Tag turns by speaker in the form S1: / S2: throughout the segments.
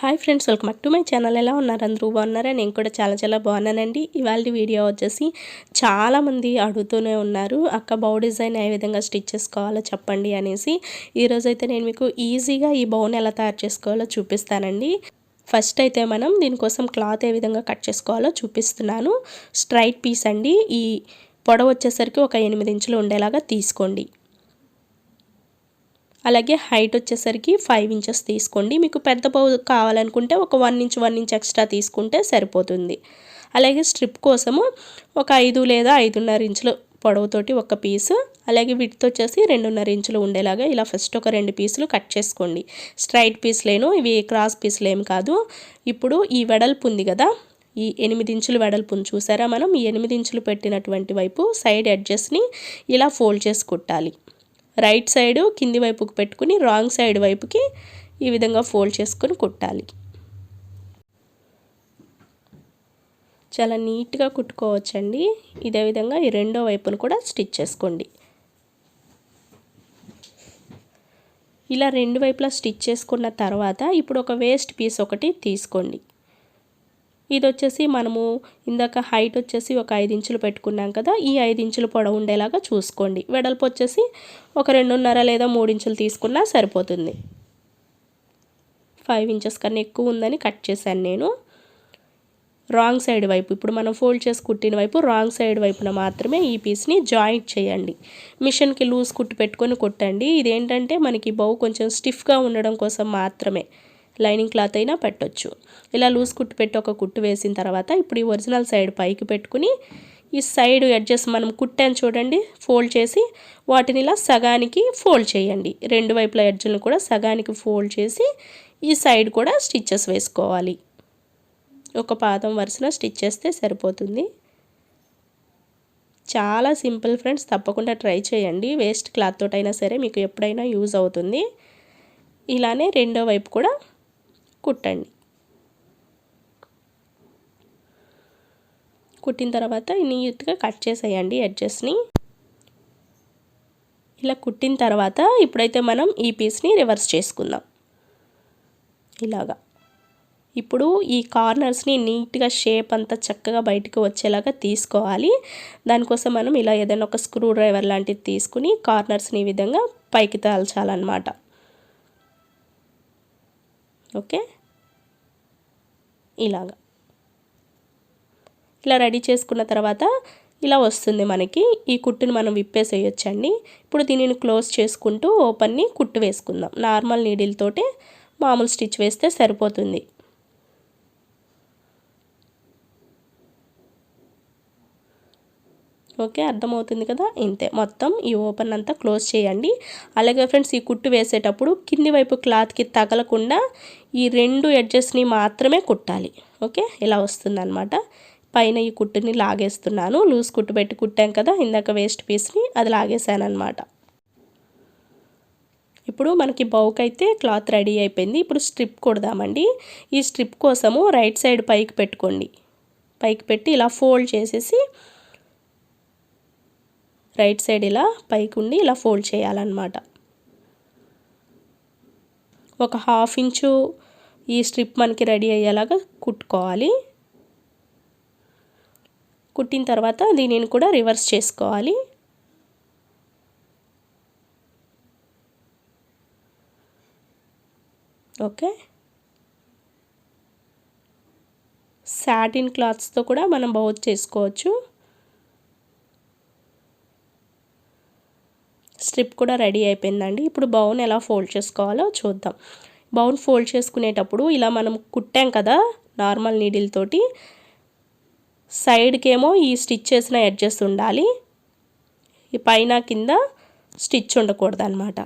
S1: Hi friends welcome back to my channel. ఎలా ఉన్నారు అందరూ? బాగున్నారా? నేను కూడా చాలా చాలా బాగున్నానండి. ఇవాళ వీడియో వచ్చేసి చాలామంది అడుగుతూనే ఉన్నారు అక్క బౌ డిజైన్ ఏ విధంగా స్టిచ్ చేసుకోవాలో చెప్పండి అనేసి. ఈరోజైతే నేను మీకు ఈజీగా ఈ బౌన్ ఎలా తయారు చేసుకోవాలో చూపిస్తానండి. ఫస్ట్ అయితే మనం దీనికోసం క్లాత్ ఏ విధంగా కట్ చేసుకోవాలో చూపిస్తున్నాను. స్ట్రైట్ పీస్ అండి. ఈ పొడవు వచ్చేసరికి ఒక ఎనిమిది ఇంచులు ఉండేలాగా తీసుకోండి. అలాగే హైట్ వచ్చేసరికి ఫైవ్ ఇంచెస్ తీసుకోండి. మీకు పెద్ద బౌ కావాలనుకుంటే ఒక one inch one inch extra తీసుకుంటే సరిపోతుంది. అలాగే స్ట్రిప్ కోసము ఒక ఐదు లేదా ఐదున్నర ఇంచులు పొడవుతోటి ఒక పీసు అలాగే వీటితో వచ్చేసి రెండున్నర ఇంచులు ఉండేలాగా ఇలా ఫస్ట్ ఒక రెండు పీసులు కట్ చేసుకోండి. స్ట్రైట్ పీస్లేను ఇవి క్రాస్ పీసులు ఏం కాదు. ఇప్పుడు ఈ వెడల్పు ఉంది కదా ఈ ఎనిమిది ఇంచులు వెడల్పుని చూసారా మనం? ఈ ఎనిమిది ఇంచులు పెట్టినటువంటి వైపు సైడ్ ఎడ్జెస్ని ఇలా ఫోల్డ్ చేసి కుట్టాలి. రైట్ సైడు కింది వైపుకి పెట్టుకుని రాంగ్ సైడ్ వైపుకి ఈ విధంగా ఫోల్డ్ చేసుకొని కుట్టాలి. చాలా నీట్గా కుట్టుకోవచ్చండి. ఇదే విధంగా ఈ రెండో వైపును కూడా స్టిచ్ చేసుకోండి. ఇలా రెండు వైపులా స్టిచ్ చేసుకున్న తర్వాత ఇప్పుడు ఒక వేస్ట్ పీస్ ఒకటి తీసుకోండి. ఇది వచ్చేసి మనము ఇందాక హైట్ వచ్చేసి ఒక ఐదు ఇంచులు పెట్టుకున్నాం కదా ఈ ఐదు ఇంచులు పొడవు ఉండేలాగా చూసుకోండి. వెడల్పు వచ్చేసి ఒక రెండున్నర లేదా మూడు ఇంచులు తీసుకున్నా సరిపోతుంది. ఫైవ్ ఇంచెస్ కన్నా ఎక్కువ ఉందని కట్ చేశాను నేను. రాంగ్ సైడ్ వైపు ఇప్పుడు మనం ఫోల్డ్ చేసి కుట్టిన వైపు రాంగ్ సైడ్ వైపున మాత్రమే ఈ పీస్ని జాయింట్ చేయండి. మిషన్కి లూజ్ కుట్టు పెట్టుకొని కుట్టండి. ఇదేంటంటే మనకి బౌ కొంచెం స్టిఫ్గా ఉండడం కోసం మాత్రమే. లైనింగ్ క్లాత్ అయినా పెట్టొచ్చు. ఇలా లూజ్ కుట్టు పెట్టి ఒక కుట్టు వేసిన తర్వాత ఇప్పుడు ఈ ఒరిజినల్ సైడ్ పైకి పెట్టుకుని ఈ సైడ్ అడ్జస్ మనం కుట్టాను చూడండి ఫోల్డ్ చేసి వాటిని ఇలా సగానికి ఫోల్డ్ చేయండి. రెండు వైపుల ఎడ్జులను కూడా సగానికి ఫోల్డ్ చేసి ఈ సైడ్ కూడా స్టిచ్చెస్ వేసుకోవాలి. ఒక పాదం వరుసన స్టిచ్ చేస్తే సరిపోతుంది. చాలా సింపుల్ ఫ్రెండ్స్ తప్పకుండా ట్రై చేయండి. వేస్ట్ క్లాత్ తోటైనా సరే మీకు ఎప్పుడైనా యూజ్ అవుతుంది. ఇలానే రెండో వైపు కూడా కుట్టండి. కుట్టిన తర్వాత నీట్గా కట్ చేసేయండి ఎడ్జెస్ని ఇలా కుట్టిన తర్వాత ఇప్పుడైతే మనం ఈ పీస్ని రివర్స్ చేసుకుందాం. ఇలాగా. ఇప్పుడు ఈ కార్నర్స్ని నీట్గా షేప్ అంతా చక్కగా బయటకు వచ్చేలాగా తీసుకోవాలి. దానికోసం మనం ఇలా ఏదైనా ఒక స్క్రూ డ్రైవర్ లాంటిది తీసుకుని కార్నర్స్ని ఈ విధంగా పైకి తాల్చాలన్నమాట. ఓకే? ఇలాగా. ఇలా రెడీ చేసుకున్న తర్వాత ఇలా వస్తుంది మనకి. ఈ కుట్టుని మనం విప్పేసేయొచ్చండి. ఇప్పుడు దీనిని క్లోజ్ చేసుకుంటూ ఓపెన్ని కుట్టు వేసుకుందాం. నార్మల్ నీడిల్తోటే మామూలు స్టిచ్ వేస్తే సరిపోతుంది. ఓకే అర్థమవుతుంది కదా? ఇంతే. మొత్తం ఈ ఓపెన్ అంతా క్లోజ్ చేయండి. అలాగే ఫ్రెండ్స్ ఈ కుట్టు వేసేటప్పుడు కింది వైపు క్లాత్కి తగలకుండా ఈ రెండు ఎడ్జెస్ని మాత్రమే కుట్టాలి. ఓకే? ఇలా వస్తుందన్నమాట. పైన ఈ కుట్టుని లాగేస్తున్నాను. లూజ్ కుట్టు పెట్టి కుట్టాం కదా? ఇందాక వేస్ట్ పీస్ని అది లాగేసాను అనమాట ఇప్పుడు మనకి బౌక్ అయితే క్లాత్ రెడీ అయిపోయింది. ఇప్పుడు స్ట్రిప్ కొడదామండి. ఈ స్ట్రిప్ కోసము రైట్ సైడ్ పైకి పెట్టుకోండి. పైకి పెట్టి ఇలా ఫోల్డ్ చేసేసి రైట్ సైడ్ ఇలా పైకి ఉండి ఇలా ఫోల్డ్ చేయాలన్నమాట. ఒక హాఫ్ ఇంచు ఈ స్ట్రిప్ మనకి రెడీ అయ్యేలాగా కుట్టుకోవాలి. కుట్టిన తర్వాత దీనిని కూడా రివర్స్ చేసుకోవాలి. ఓకే. సాటిన్ క్లాత్స్తో కూడా మనం బౌత్ చేసుకోవచ్చు. స్ట్రిప్ కూడా రెడీ అయిపోయిందండి. ఇప్పుడు బౌన్ ఎలా ఫోల్డ్ చేసుకోవాలో చూద్దాం. బౌన్ ఫోల్డ్ చేసుకునేటప్పుడు ఇలా మనం కుట్టాం కదా నార్మల్ నీడిల్ తోటి. సైడ్కేమో ఈ స్టిచ్ చేసిన ఎడ్జెస్ ఉండాలి. ఈ పైన కింద స్టిచ్ ఉండకూడదు అనమాట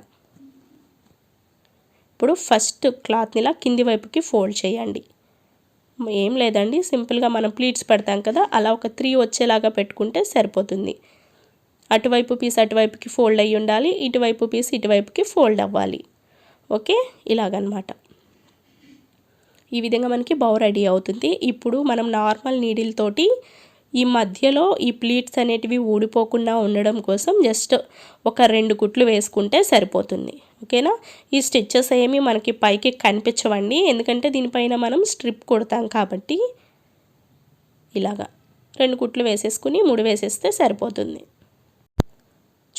S1: ఇప్పుడు ఫస్ట్ క్లాత్ని ఇలా కింది వైపుకి ఫోల్డ్ చేయండి. ఏం లేదండి సింపుల్గా మనం ప్లీట్స్ పెడతాం కదా అలా ఒక త్రీ వచ్చేలాగా పెట్టుకుంటే సరిపోతుంది. అటువైపు పీస్ అటువైపుకి ఫోల్డ్ అయ్యి ఉండాలి ఇటువైపు పీస్ ఇటువైపుకి ఫోల్డ్ అవ్వాలి. ఓకే? ఇలాగనమాట. ఈ విధంగా మనకి బౌ రెడీ అవుతుంది. ఇప్పుడు మనం నార్మల్ నీడిల్ తోటి ఈ మధ్యలో ఈ ప్లీట్స్ అనేటివి ఊడిపోకుండా ఉండడం కోసం జస్ట్ ఒక రెండు కుట్లు వేసుకుంటే సరిపోతుంది. ఓకేనా? ఈ స్టిచ్చెస్ ఏమి మనకి పైకి కనిపించవండి. ఎందుకంటే దీనిపైన మనం స్ట్రిప్ కొడతాం కాబట్టి ఇలాగా రెండు కుట్లు వేసేసుకుని ముడి వేసేస్తే సరిపోతుంది.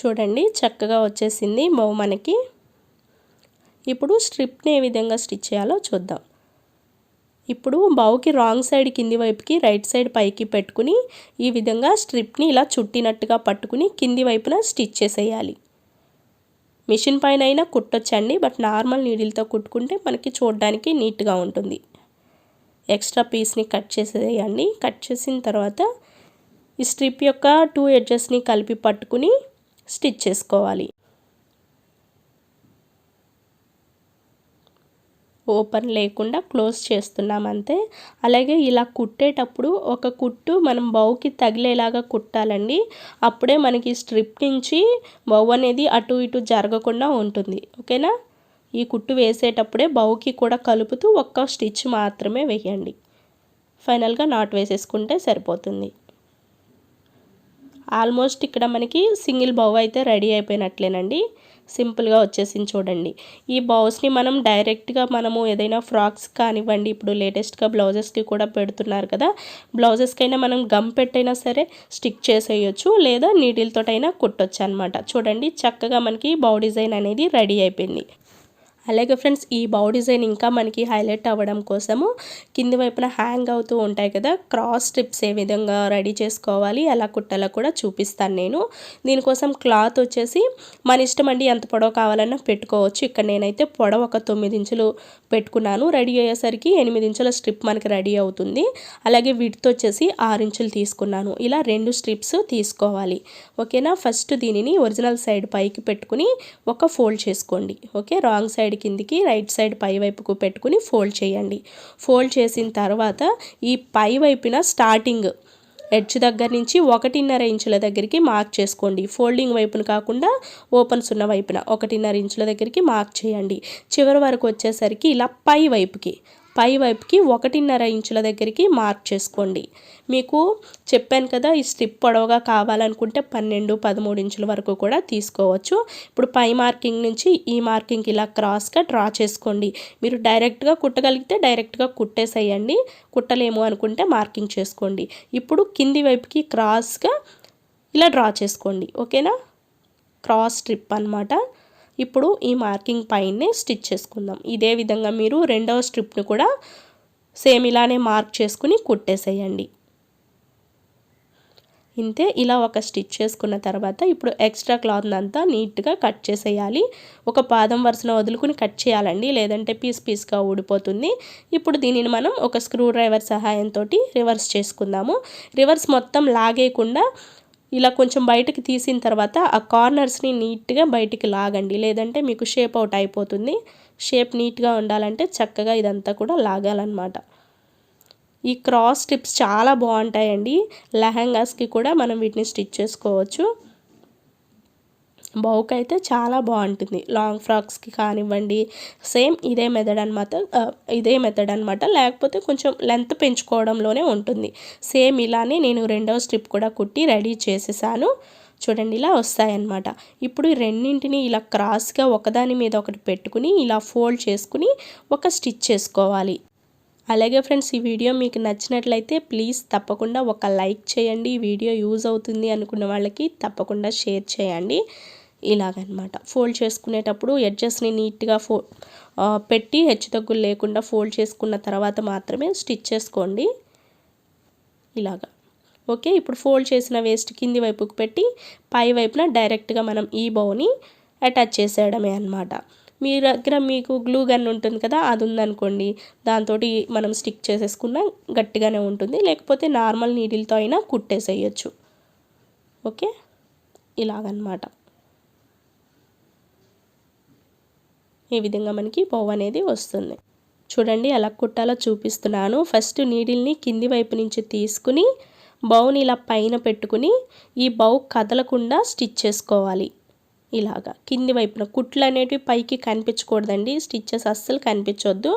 S1: చూడండి చక్కగా వచ్చేసింది బహు మనకి. ఇప్పుడు స్ట్రిప్ని ఏ విధంగా స్టిచ్ చేయాలో చూద్దాం. ఇప్పుడు బావుకి రాంగ్ సైడ్ కింది వైపుకి రైట్ సైడ్ పైకి పెట్టుకుని ఈ విధంగా స్ట్రిప్ని ఇలా చుట్టినట్టుగా పట్టుకుని కింది వైపున స్టిచ్ చేసేయాలి. మిషన్ పైన అయినా కుట్టొచ్చండి బట్ నార్మల్ నీడిల్తో కుట్టుకుంటే మనకి చూడడానికి నీట్గా ఉంటుంది. ఎక్స్ట్రా పీస్ని కట్ చేసేయండి. కట్ చేసిన తర్వాత ఈ స్ట్రిప్ యొక్క టూ ఎడ్జెస్ని కలిపి పట్టుకుని స్టిచ్ చేసుకోవాలి. ఓపెన్ లేకుండా క్లోజ్ చేస్తున్నాం అంతే. అలాగే ఇలా కుట్టేటప్పుడు ఒక కుట్టు మనం బౌకి తగిలేలాగా కుట్టాలండి. అప్పుడే మనకి స్ట్రిప్ నుంచి బౌ అనేది అటు ఇటు జరగకుండా ఉంటుంది. ఓకేనా? ఈ కుట్టు వేసేటప్పుడే బౌకి కూడా కలుపుతూ ఒక్క స్టిచ్ మాత్రమే వేయండి. ఫైనల్గా నాట్ వేసేసుకుంటే సరిపోతుంది. ఆల్మోస్ట్ ఇక్కడ మనకి సింగిల్ బౌ అయితే రెడీ అయిపోయినట్లేనండి. సింపుల్గా వచ్చేసింది చూడండి. ఈ బౌస్ని మనం డైరెక్ట్గా మనము ఏదైనా ఫ్రాక్స్ కానివ్వండి ఇప్పుడు లేటెస్ట్గా బ్లౌజెస్కి కూడా పెడుతున్నారు కదా. బ్లౌజెస్కైనా మనం గమ్ పెట్టైనా సరే స్టిక్ చేసేయచ్చు లేదా నీడిల్తోటైనా కుట్టొచ్చు అనమాట చూడండి చక్కగా మనకి బౌ డిజైన్ అనేది రెడీ అయిపోయింది. అలాగే ఫ్రెండ్స్ ఈ బౌ డిజైన్ ఇంకా మనకి హైలైట్ అవ్వడం కోసము కింది వైపున హ్యాంగ్ అవుతూ ఉంటాయి కదా క్రాస్ స్ట్రిప్స్ ఏ విధంగా రెడీ చేసుకోవాలి ఎలా కుట్టాలో కూడా చూపిస్తాను నేను. దీనికోసం క్లాత్ వచ్చేసి మన ఇష్టం అండి ఎంత పొడవు కావాలన్నా పెట్టుకోవచ్చు. ఇక్కడ నేనైతే పొడవు ఒక తొమ్మిది ఇంచులు పెట్టుకున్నాను. రెడీ అయ్యేసరికి ఎనిమిది ఇంచుల స్ట్రిప్ మనకి రెడీ అవుతుంది. అలాగే విడ్త్ వచ్చేసి ఆరు ఇంచులు తీసుకున్నాను. ఇలా రెండు స్ట్రిప్స్ తీసుకోవాలి. ఓకేనా? ఫస్ట్ దీనిని ఒరిజినల్ సైడ్ పైకి పెట్టుకుని ఒక ఫోల్డ్ చేసుకోండి. ఓకే? రాంగ్ సైడ్ కిందికి రైట్ సైడ్ పై వైపుకు పెట్టుకుని ఫోల్డ్ చేయండి. ఫోల్డ్ చేసిన తర్వాత ఈ పై వైపున స్టార్టింగ్ ఎడ్జ్ దగ్గర నుంచి ఒకటిన్నర ఇంచుల దగ్గరికి మార్క్ చేసుకోండి. ఫోల్డింగ్ వైపున కాకుండా ఓపెన్స్ ఉన్న వైపున ఒకటిన్నర ఇంచుల దగ్గరికి మార్క్ చేయండి. చివరి వరకు వచ్చేసరికి ఇలా పై వైపుకి పై వైపుకి ఒకటిన్నర ఇంచుల దగ్గరికి మార్క్ చేసుకోండి. మీకు చెప్పాను కదా ఈ స్ట్రిప్ పొడవుగా కావాలనుకుంటే పన్నెండు పదమూడు ఇంచుల వరకు కూడా తీసుకోవచ్చు. ఇప్పుడు పై మార్కింగ్ నుంచి ఈ మార్కింగ్ ఇలా క్రాస్గా డ్రా చేసుకోండి. మీరు డైరెక్ట్గా కుట్టగలిగితే డైరెక్ట్గా కుట్టేసేయండి. కుట్టలేము అనుకుంటే మార్కింగ్ చేసుకోండి. ఇప్పుడు కింది వైపుకి క్రాస్గా ఇలా డ్రా చేసుకోండి. ఓకేనా? క్రాస్ స్ట్రిప్ అనమాట ఇప్పుడు ఈ మార్కింగ్ పైనే స్టిచ్ చేసుకుందాం. ఇదే విధంగా మీరు రెండవ స్ట్రిప్ను కూడా సేమ్ ఇలానే మార్క్ చేసుకుని కుట్టేసేయండి. ఇంతే ఇలా ఒక స్టిచ్ చేసుకున్న తర్వాత ఇప్పుడు ఎక్స్ట్రా క్లాత్ అంతా నీట్గా కట్ చేసేయాలి. ఒక పాదం వరుసన వదులుకుని కట్ చేయాలండి. లేదంటే పీస్ పీస్గా ఊడిపోతుంది. ఇప్పుడు దీనిని మనం ఒక స్క్రూ డ్రైవర్ సహాయంతో రివర్స్ చేసుకుందాము. రివర్స్ మొత్తం లాగేయకుండా ఇలా కొంచెం బయటకు తీసిన తర్వాత ఆ కార్నర్స్ని నీట్గా బయటికి లాగండి. లేదంటే మీకు షేప్ అవుట్ అయిపోతుంది. షేప్ నీట్గా ఉండాలంటే చక్కగా ఇదంతా కూడా లాగాలన్నమాట. ఈ క్రాస్ స్టిప్స్ చాలా బాగుంటాయండి. లెహంగాస్కి కూడా మనం వీటిని స్టిచ్ చేసుకోవచ్చు. బౌక్ అయితే చాలా బాగుంటుంది. లాంగ్ ఫ్రాక్స్కి కానివ్వండి సేమ్ ఇదే మెథడ్ అనమాట ఇదే మెథడ్ అనమాట లేకపోతే కొంచెం లెంత్ పెంచుకోవడంలోనే ఉంటుంది. సేమ్ ఇలానే నేను రెండవ స్ట్రిప్ కూడా కుట్టి రెడీ చేసేసాను. చూడండి ఇలా వస్తాయన్నమాట. ఇప్పుడు ఈ రెండింటిని ఇలా క్రాస్గా ఒకదాని మీద ఒకటి పెట్టుకుని ఇలా ఫోల్డ్ చేసుకుని ఒక స్టిచ్ చేసుకోవాలి. అలాగే ఫ్రెండ్స్ ఈ వీడియో మీకు నచ్చినట్లయితే ప్లీజ్ తప్పకుండా ఒక లైక్ చేయండి. ఈ వీడియో యూజ్ అవుతుంది అనుకున్న వాళ్ళకి తప్పకుండా షేర్ చేయండి. ఇలాగనమాట. ఫోల్డ్ చేసుకునేటప్పుడు ఎడ్జెస్ని నీట్గా ఫో పెట్టి హెచ్చుతగ్గులు లేకుండా ఫోల్డ్ చేసుకున్న తర్వాత మాత్రమే స్టిచ్ చేసుకోండి. ఇలాగా. ఓకే? ఇప్పుడు ఫోల్డ్ చేసిన వేస్ట్ కింది వైపుకు పెట్టి పై వైపున డైరెక్ట్గా మనం ఈ బౌని అటాచ్ చేసేయడమే అనమాట మీ దగ్గర మీకు గ్లూ గన్ ఉంటుంది కదా అది ఉందనుకోండి. దాంతో మనం స్టిక్ చేసేసుకున్న గట్టిగానే ఉంటుంది. లేకపోతే నార్మల్ నీడిల్తో అయినా కుట్టేసేయచ్చు. ఓకే? ఇలాగనమాట. ఈ విధంగా మనకి బౌ అనేది వస్తుంది. చూడండి ఎలా కుట్టాలో చూపిస్తున్నాను. ఫస్ట్ నీడిల్ని కింది వైపు నుంచి తీసుకుని బౌని ఇలా పైన పెట్టుకుని ఈ బౌ కదలకుండా స్టిచ్ చేసుకోవాలి. ఇలాగా. కింది వైపున కుట్లు అనేటివి పైకి కనిపించకూడదండి. స్టిచ్చెస్ అస్సలు కనిపించొద్దు.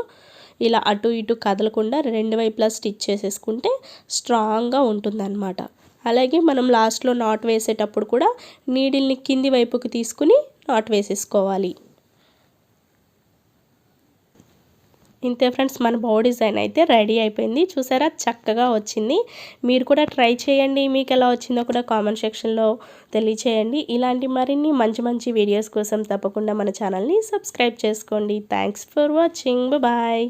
S1: ఇలా అటు ఇటు కదలకుండా రెండు వైపులా స్టిచ్ చేసేసుకుంటే స్ట్రాంగ్గా ఉంటుందన్నమాట. అలాగే మనం లాస్ట్లో నాట్ వేసేటప్పుడు కూడా నీడిల్ని కింది వైపుకి తీసుకుని నాట్ వేసేసుకోవాలి. ఇంతే ఫ్రెండ్స్ మన బౌ డిజైన్ అయితే రెడీ అయిపోయింది. చూసారా? చక్కగా వచ్చింది. మీరు కూడా ట్రై చేయండి. మీకు ఎలా వచ్చిందో కూడా కామెంట్ సెక్షన్లో తెలియచేయండి. ఇలాంటి మరిన్ని మంచి మంచి వీడియోస్ కోసం తప్పకుండా మన ఛానల్ని సబ్స్క్రైబ్ చేసుకోండి. Thanks for watching bye